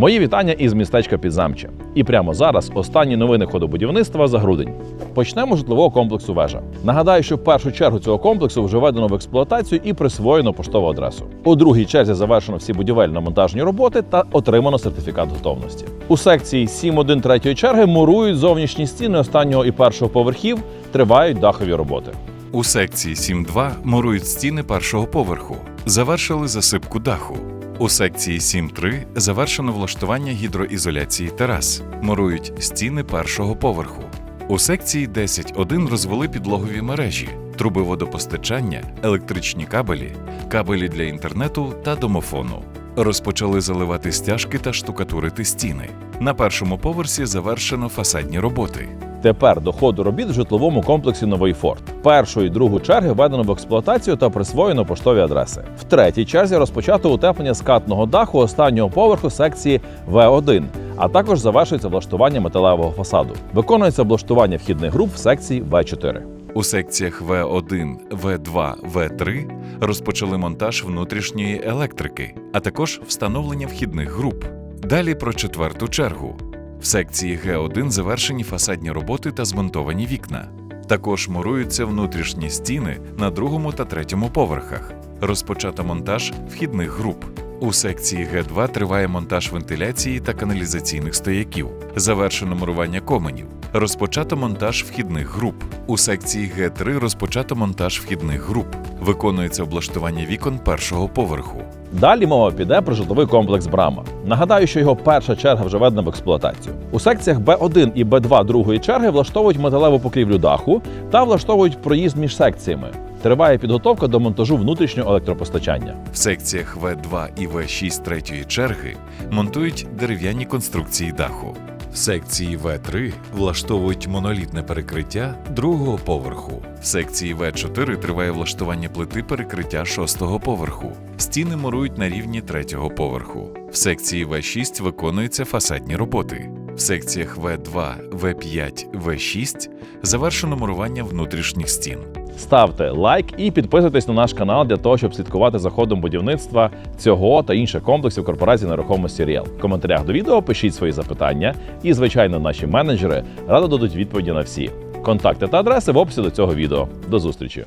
Мої вітання із містечка Підзамче. І прямо зараз останні новини ходобудівництва за грудень. Почнемо з житлового комплексу вежа. Нагадаю, що в першу чергу цього комплексу вже введено в експлуатацію і присвоєно поштову адресу. У другій черзі завершено всі будівельно-монтажні роботи та отримано сертифікат готовності. У секції 7.1 третьої черги мурують зовнішні стіни останнього і першого поверхів, тривають дахові роботи. У секції 7.2 мурують стіни першого поверху. Завершили засипку даху. У секції 7.3 завершено влаштування гідроізоляції терас. Мурують стіни першого поверху. У секції 10.1 розвели підлогові мережі, труби водопостачання, електричні кабелі, кабелі для інтернету та домофону. Розпочали заливати стяжки та штукатурити стіни. На першому поверсі завершено фасадні роботи. Тепер до ходу робіт в житловому комплексі Новий Форт. Першу і другу черги введено в експлуатацію та присвоєно поштові адреси. В третій черзі розпочато утеплення скатного даху останнього поверху секції В1, а також завершується влаштування металевого фасаду. Виконується облаштування вхідних груп в секції В4. У секціях В1, В2, В3 розпочали монтаж внутрішньої електрики, а також встановлення вхідних груп. Далі про четверту чергу. В секції Г1 завершені фасадні роботи та змонтовані вікна. Також муруються внутрішні стіни на другому та третьому поверхах. Розпочато монтаж вхідних груп. У секції Г2 триває монтаж вентиляції та каналізаційних стояків. Завершено мурування коменів. Розпочато монтаж вхідних груп. У секції Г3 розпочато монтаж вхідних груп. Виконується облаштування вікон першого поверху. Далі мова піде про житловий комплекс Брама. Нагадаю, що його перша черга вже введена в експлуатацію. У секціях Б1 і Б2 другої черги влаштовують металеву покрівлю даху та влаштовують проїзд між секціями. Триває підготовка до монтажу внутрішнього електропостачання. В секціях В2 і В6 третьої черги монтують дерев'яні конструкції даху. В секції В3 влаштовують монолітне перекриття другого поверху. В секції В4 триває влаштування плити перекриття шостого поверху. Стіни мурують на рівні третього поверху. В секції В6 виконуються фасадні роботи. В секціях В2, В5, В6 завершено мурування внутрішніх стін. Ставте лайк і підписуйтесь на наш канал для того, щоб слідкувати за ходом будівництва цього та інших комплексів корпорації нерухомості Ріел. В коментарях до відео пишіть свої запитання, і, звичайно, наші менеджери радо дадуть відповіді на всі. Контакти та адреси в описі до цього відео. До зустрічі!